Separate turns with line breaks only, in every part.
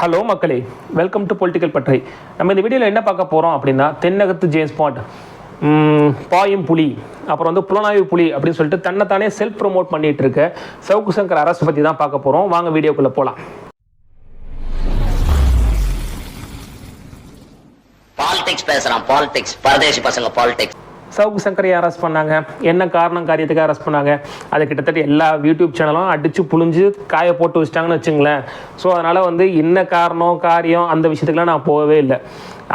Hello மக்களே. Welcome to political பற்றை நம்ம இந்த வீடியோவில் என்ன பார்க்க போகிறோம் அப்படின்னா தென்னகத்து ஜேம்ஸ் பாண்ட் பாயும் புலி அப்புறம் வந்து புலனாய்வு புலி அப்படின்னு சொல்லிட்டு தன்னைத்தானே செல்ஃப் ப்ரோமோட் பண்ணிட்டு இருக்க சவுக்கு சங்கர் அரசு பற்றி தான் பார்க்க போகிறோம் வாங்க வீடியோக்குள்ளே போகலாம்
பாலிடிக்ஸ் பேசுகிறான் பாலிடிக்ஸ் பரதேசி பசங்க பாலிடிக்ஸ்
சவுக்கு சங்கரையை அரெஸ்ட் பண்ணாங்க. என்ன காரணம் காரியத்துக்கு அரெஸ்ட் பண்ணாங்க? அதை கிட்டத்தட்ட எல்லா யூடியூப் சேனலும் அடித்து புழிஞ்சு காய போட்டு வச்சிட்டாங்கன்னு வச்சுங்களேன். ஸோ அதனால் வந்து என்ன காரணம் காரியம் அந்த விஷயத்துக்குலாம் நான் போகவே இல்லை.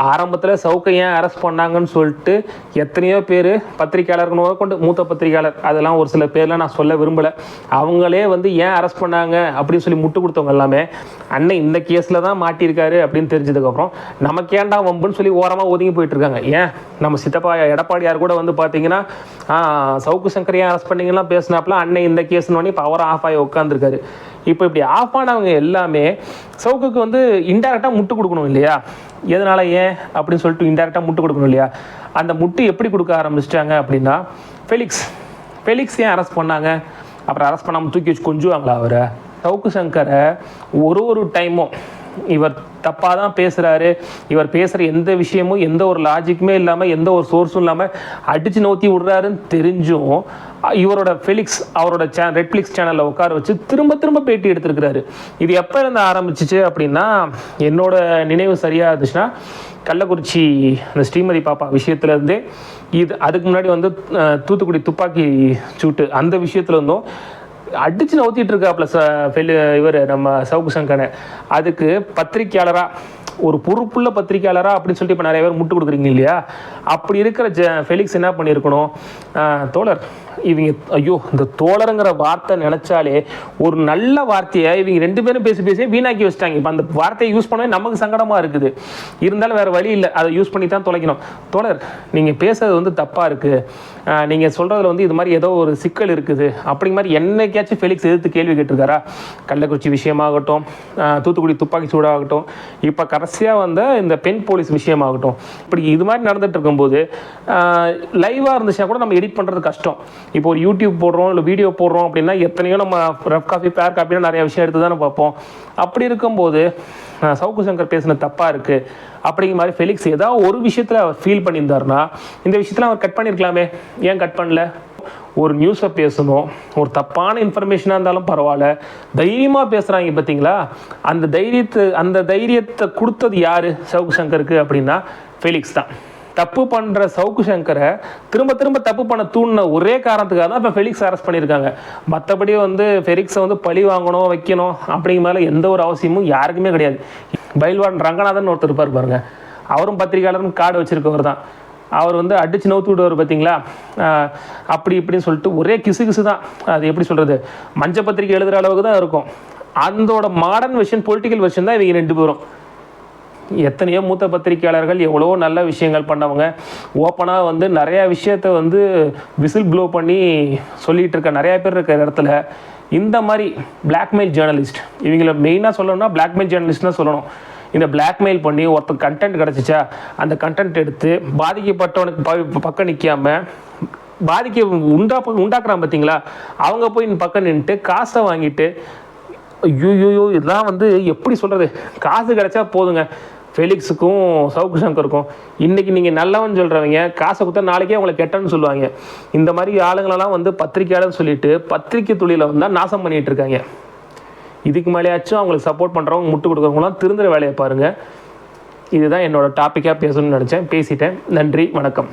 ஆரம்பத்தில் சவுக்கை ஏன் அரெஸ்ட் பண்ணாங்கன்னு சொல்லிட்டு எத்தனையோ பேர் பத்திரிகையாளர்கள் கொண்டு மூத்த பத்திரிக்கையாளர் அதெல்லாம் ஒரு சில பேர்லாம் நான் சொல்ல விரும்பலை. அவங்களே வந்து ஏன் அரெஸ்ட் பண்ணாங்க அப்படின்னு சொல்லி முட்டு கொடுத்தவங்க எல்லாமே அண்ணன் இந்த கேஸில் தான் மாட்டியிருக்காரு அப்படின்னு தெரிஞ்சதுக்கப்புறம் நமக்கு ஏன்டா வம்புன்னு சொல்லி ஓரமாக ஒதுங்கி போயிட்டுருக்காங்க ஏன்? நம்ம சித்தப்பா எடப்பாடியார் கூட வந்து பார்த்தீங்கன்னா சவுக்கு சங்கர் ஏன் அரெஸ்ட் பண்ணிங்கன்னா பேசினாப்புல அண்ணன் இந்த கேஸ்னோடனே இப்போ அவர் ஆஃப் ஆகி உட்காந்துருக்காரு இப்போ இப்படி ஆஃப் ஆனவங்க எல்லாமே சவுக்குக்கு வந்து இன்டெரக்டாக முட்டு கொடுக்கணும் இல்லையா? எதனால ஏன்? அப்படின்னு சொல்லிட்டு இன்டெரக்டாக முட்டு கொடுக்கணும் இல்லையா? அந்த முட்டு எப்படி கொடுக்க ஆரம்பிச்சிட்டாங்க அப்படின்னா ஃபெலிக்ஸ் ஃபெலிக்ஸ் ஏன் அரெஸ்ட் பண்ணாங்க? அப்புறம் அரெஸ்ட் பண்ணாமல் தூக்கி வச்சு கொஞ்சுவாங்களா அவரை? சவுக்கு சங்கரை ஒரு ஒரு டைமும் இவர் தப்பாக தான் பேசுகிறாரு இவர் பேசுகிற எந்த விஷயமும் எந்த ஒரு லாஜிக்குமே இல்லாமல் எந்த ஒரு சோர்ஸும் இல்லாமல் அடித்து நோத்தி விடுறாருன்னு தெரிஞ்சும் இவரோட ஃபெலிக்ஸ் அவரோட சே ரெட்ஃப்ளிக்ஸ் சேனலில் உட்கார வச்சு திரும்ப திரும்ப பேட்டி எடுத்திருக்கிறாரு. இது எப்போ இருந்து ஆரம்பிச்சிச்சு அப்படின்னா என்னோட நினைவு சரியாக இருந்துச்சுன்னா கள்ளக்குறிச்சி அந்த ஸ்ரீமதி பாப்பா விஷயத்துலேருந்தே இது அதுக்கு முன்னாடி வந்து தூத்துக்குடி துப்பாக்கி சூட்டு அந்த விஷயத்துல இருந்தும் அடிச்சு நவுத்திட்டு இருக்காப்ல ச இவர் நம்ம சவுக்கு சங்கனை. அதுக்கு பத்திரிக்கையாளராக ஒரு பொறுப்புள்ள பத்திரிக்கையாளரா அப்படின்னு சொல்லிட்டு இப்போ நிறைய பேர் முட்டு கொடுக்குறீங்க இல்லையா? அப்படி இருக்கிற ஜ ஃபெலிக்ஸ் என்ன பண்ணியிருக்கணும்? தோழர் இவங்க ஐயோ இந்த தோழருங்கிற வார்த்தை நினைச்சாலே ஒரு நல்ல வார்த்தையை இவங்க ரெண்டு பேரும் பேசி பேசி வீணாக்கி வச்சிட்டாங்க. இப்போ அந்த வார்த்தையை யூஸ் பண்ணவே நமக்கு சங்கடமாக இருக்குது. இருந்தாலும் வேறு வழி இல்லை. அதை யூஸ் பண்ணி தான் தொலைக்கணும். தோழர் நீங்கள் பேசுறது வந்து தப்பாக இருக்குது நீங்கள் சொல்கிறதுல வந்து இது மாதிரி ஏதோ ஒரு சிக்கல் இருக்குது. அப்படிங்க மாதிரி என்னைக்காச்சும் ஃபெலிக்ஸ் எதிர்த்து கேள்வி கேட்டிருக்காரா? கள்ளக்குறிச்சி விஷயமாகட்டும் தூத்துக்குடி துப்பாக்கி சூடாகட்டும் இப்போ கடைசியாக வந்த இந்த பெண் போலீஸ் விஷயமாகட்டும். இப்படி இது மாதிரி நடந்துகிட்டு இருக்கும்போது லைவாக இருந்துச்சுன்னா கூட நம்ம எடிட் பண்ணுறது கஷ்டம். இப்போ ஒரு யூடியூப் போடுறோம் இல்லை வீடியோ போடுறோம் அப்படின்னா எத்தனையோ நம்ம ரஃப் காஃபி பேர் காஃபினா நிறைய விஷயம் எடுத்து தானே பார்ப்போம். அப்படி இருக்கும்போது சவுக்கு சங்கர் பேசின தப்பாக இருக்குது அப்படிங்கிற மாதிரி ஃபெலிக்ஸ் ஏதாவது ஒரு விஷயத்தில் அவர் ஃபீல் பண்ணியிருந்தாருன்னா இந்த விஷயத்தில் அவர் கட் பண்ணியிருக்கலாமே. ஏன் கட் பண்ணல? ஒரு நியூஸை பேசணும். ஒரு தப்பான இன்ஃபர்மேஷனாக இருந்தாலும் பரவாயில்ல. தைரியமாக பேசுகிறாங்க பார்த்தீங்களா? அந்த தைரியத்தை அந்த தைரியத்தை கொடுத்தது யார்? சவுக்கு சங்கருக்கு அப்படின்னா ஃபெலிக்ஸ் தான். தப்பு பண்ணுற சவுக்கு சங்கரை திரும்ப திரும்ப தப்பு பண்ண தூண்டின ஒரே காரணத்துக்காக தான் இப்போ ஃபெலிக்ஸ் அரெஸ்ட் பண்ணியிருக்காங்க. மற்றபடி வந்து ஃபெலிக்ஸை வந்து பழி வாங்கணும் வைக்கணும் அப்படிங்கிற மேலே எந்த ஒரு அவசியமும் யாருக்குமே கிடையாது. பயில்வான் ரங்கநாதன் ஒருத்தர் இருப்பார் பாருங்க. அவரும் பத்திரிகையாளரும் கார்டு வச்சுருக்கவர் தான். அவர் வந்து அடித்து நவுத்து விடுவார் பார்த்தீங்களா அப்படி இப்படின்னு சொல்லிட்டு ஒரே கிசு கிசு தான். அது எப்படி சொல்கிறது மஞ்ச பத்திரிக்கை எழுதுகிற அளவுக்கு தான் இருக்கும். அதோட மாடர்ன் வெர்ஷன் பொலிட்டிக்கல் வெர்ஷன் தான் இவங்க ரெண்டு பேரும். எத்தனையோ மூத்த பத்திரிக்கையாளர்கள் எவ்வளவோ நல்ல விஷயங்கள் பண்ணவங்க. ஓப்பனாக வந்து நிறையா விஷயத்த வந்து விசில் ப்ளோ பண்ணி சொல்லிகிட்டு இருக்க நிறையா பேர் இருக்கிற இடத்துல இந்த மாதிரி பிளாக்மெயில் ஜேர்னலிஸ்ட் இவங்கள மெயினாக சொல்லணும்னா பிளாக்மெயில் ஜேர்னலிஸ்ட் தான் சொல்லணும். இந்த பிளாக்மெயில் பண்ணி ஒருத்தன் கண்டென்ட் கிடச்சிச்சா அந்த கண்டென்ட் எடுத்து பாதிக்கப்பட்டவனுக்கு ப- பக்கம் நிற்காம பாதிக்க உண்டா உண்டாக்குறான் பார்த்தீங்களா அவங்க போய் பக்கம் நின்றுட்டு காசை வாங்கிட்டு ஐயோயோ இதெல்லாம் வந்து எப்படி சொல்கிறது காசு கிடச்சா போதுங்க. ஃபெலிக்ஸுக்கும் சவுக்கு சங்கருக்கும் இன்றைக்கி நீங்கள் நல்லவன் சொல்கிறவங்க காசை கொடுத்தா நாளைக்கே உங்களை கெட்டன்னு சொல்லுவாங்க. இந்த மாதிரி ஆளுங்களெல்லாம் வந்து பத்திரிக்கையாளர்னு சொல்லிட்டு பத்திரிக்கை தொழிலை வந்தால் நாசம் பண்ணிகிட்டு இருக்காங்க. இதுக்கு மேலேயாச்சும் அவங்களுக்கு சப்போர்ட் பண்ணுறவங்க முட்டு கொடுக்குறவங்களாம் திருந்துற வேலையை பாருங்கள் இதுதான் என்னோட டாப்பிக்காக பேசணும்னு நினச்சேன். பேசிட்டேன். நன்றி வணக்கம்.